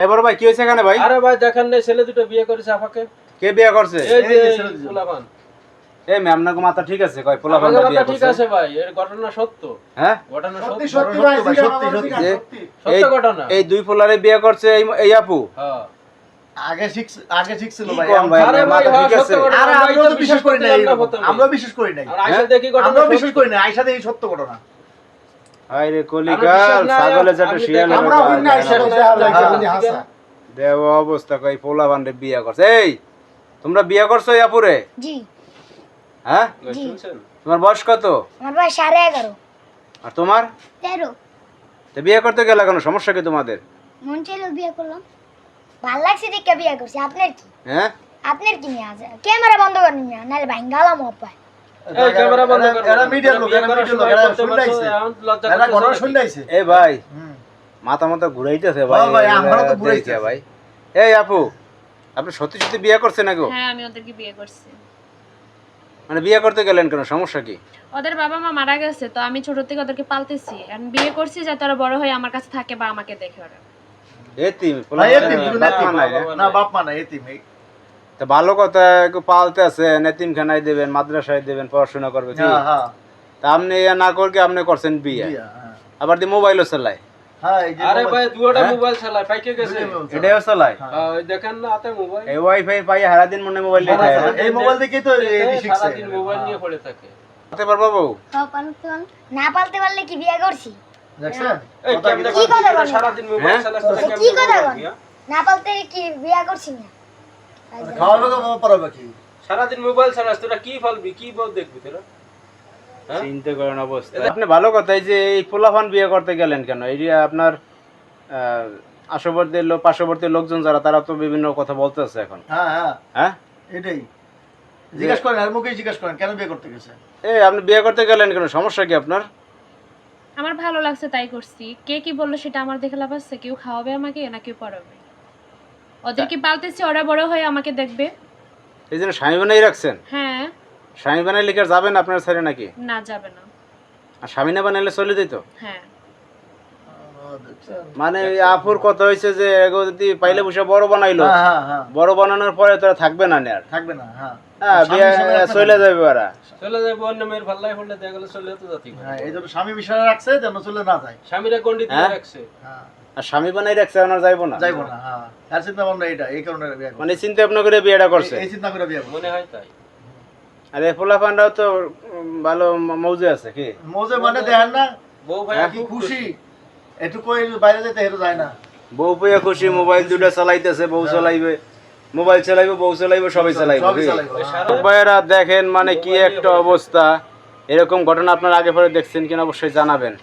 এবার ভাই কি হয়েছে এখানে ভাই? আরে ভাই দেখেন না ছেলে দুটো বিয়ে করেছে আপাকে কে বিয়ে করছে? এই যে। পোলাপান। এই ম্যাম না মাথা ঠিক আছে? কয় পোলা আমাকে বিয়ে কথা ঠিক আছে ভাই এর ঘটনা সত্য। হ্যাঁ? ঘটনা সত্যি। সত্য সত্যি ভাই সত্যি সত্যি সত্যি। ঘটনা। এই দুই পোলারে বিয়ে করছে এই এই আপু। হ্যাঁ। আগে শিখছ আগে শিখছিল ভাই আরে ভাই হ্যাঁ, ঠিক আছে? আরে আমরাও তো বিশ্বাস করি না। আমরাও বিশ্বাস করি আয়সা হ্যাঁ? দেখি ঘটনা আমরাও বিশ্বাস করি নাই আয়সা দেখি সত্য ঘটনা। হাই রে বিশ্বাস কলিকাল ছাগলে যাতে শিয়ালে নাই, হ্যাঁ। দেব অবস্থা কই পোলা বান্ডে বিয়ে করছে। এই তোমরা বিয়ে করছ এই আপুরে? জি। হ্যাঁ? তোমার বয়স কত? আমার বয়স সাড়ে এগারো। আর তোমার? তেরো। তো বিয়ে করতে গেলে কেন সমস্যা কি তোমাদের? মন চাইলো বিয়ে করলাম। ভালো লাগছে দেখে বিয়ে করছি আপনার কি? হ্যাঁ? আপনার কি নিয়ে আছে ক্যামেরা বন্ধ করেন মিয়া নাহলে ভাঙ্গালাম অপায়। এই ক্যামেরা বন্ধ এরা- করো। এরা মিডিয়ার লোক বিয়ে এরা করার মিডিয়ার লোক সময় এরা করতে শুনতে পারছ, আইছে এখন লজ্জা এরা করতেছো ঘটনা নাকি? শুনতে আইছে এই ভাই মাথা মাথা ঘুরাইতেছে ভাই ভাই, এগুলা আমারও তো দেখে ভাই। এই আপু আপনি সত্যি সত্যি বিয়ে করছেন নাকি হ্যাঁ আমি ওদেরকে বিয়ে করছি। মানে বিয়ে করতে গেলেন কেন সমস্যা কি? ওদের বাবা মা মারা গেছে তো আমি ছোট থেকে ওদেরকে পালতেছি। বিয়ে করছি যাতে ওরা বড় হয়ে আমার কাছে থাকে বা আমাকে দেখে ওরা। এতিম। না বাপ মা না এতিম। এই তা ভালো কথা একটু পালতে আছে নেতিম খানায় দেবেন মাদ্রাসায় দেবেন পড়াশোনা করবে কি? হ্যাঁ হ্যাঁ। তা আপনি ইয়া না করকে আপনি করছেন বিয়ে। হ্যাঁ। আবার দিয়ে মোবাইলও চালায়। এই যে আরে ভাই দুয়াটা? মোবাইল চালায় পাইকে গেছে? দুইটাই মোবাইল চালায়। এটাও চালায় ওই দেখেন না হাতে মোবাইল। এই ওয়াইফাই পাই সারাদিন মনে মোবাইল নিয়ে থাকে এই মোবাইল দেখেই তো এই এই মোবাইল নিয়ে পড়ে থাকে। হতে পারব বউ? তাও পালতে পারলাম। না পালতে পারলে কি বিয়ে করছি? দেখছেন? এই কেমনে কি- কি কথা করছিস? বলেন? সারাদিন মোবাইল? চালাস তোরা কি কেমনে কথা করবি, বলেন? না পালতে কি বিয়ে করছি না? খাওয়ার লোক পড়াবে কি সারাদিন মোবাইল চালাস তোরা কি ফলবি? কি বল দেখবি তোরা? হ্যাঁ? চিন্তা করেন অবস্থা। আপনি ভালো কথা এই যে এই পোলাফান বিয়ে করতে গেলেন কেন? এই আপনার আশবর্তী লোক পার্শ্ববর্তী লোকজন যারা তারা তো বিভিন্ন কথা বলতেছে এখন। হ্যাঁ হ্যাঁ। হ্যাঁ? এটাই। জিজ্ঞাসা করেন আর মুখেই জিজ্ঞাসা করেন কেন বিয়ে করতে এই আপনি বিয়ে করতে গেলেন কেন? সমস্যা কি আপনার? আমার ভালো লাগছে তাই করছি। কে কি বলল সেটা আমার দেখে লাভ আছে? কেউ খাওয়াবে আমাকে না কেউ পড়াবে? ওদেরকে পালতেছি ওরা বড় হয়ে আমাকে দেখবে। এই জন্য স্বামী বানাই রাখছেন? হ্যাঁ। স্বামী বানাই লিখে যাবেন আপনার ছেলে নাকি? না যাবে না। আর স্বামী না বানাইলে চলে দিত হ্যাঁ। মানে আপুর কথা হয়েছে যে এগো যদি পাইলে বসে বড় বানাইলো। হ্যাঁ হ্যাঁ হ্যাঁ। বড় বানানোর পরে তোরা থাকবে না আর। থাকবে না হ্যাঁ। চলে যাবে ওরা। চলে যাবে অন্য মেয়ের পাল্লায় পড়লে দেখা গেলে চলে যেতে জাতি। হ্যাঁ এই জন্য স্বামী বিষয় রাখছে যেন চলে না যায়। স্বামীরা গন্ডি হ্যাঁ? রাখছে। হ্যাঁ। আর স্বামী বানাই রাখছে ওনার যাইবো না। যাইবো না হ্যাঁ। তার চিন্তা ভাবনা এটা এই কারণে বিয়ে মানে চিন্তা ভাবনা করে বিয়েটা করছে। এই- চিন্তা করে বিয়ে মনে হয় তাই। আর পোলা পান্ডাও তো ভালো মৌজে আছে কি? মজে মানে দেখেন না বউ ভাই কি খুশি। একটু কই বাইরে যেতে হেরো যায় না। বউ পেয়ে খুশি মোবাইল দুটো চালাইতেছে বউ চালাইবে মোবাইল চালাইবে বউ চালাইবে সবাই চালাইবে হ্যাঁ। ভাইয়েরা দেখেন মানে কি একটা অবস্থা। এরকম ঘটনা আপনার আগে পরে দেখছেন কিনা অবশ্যই জানাবেন।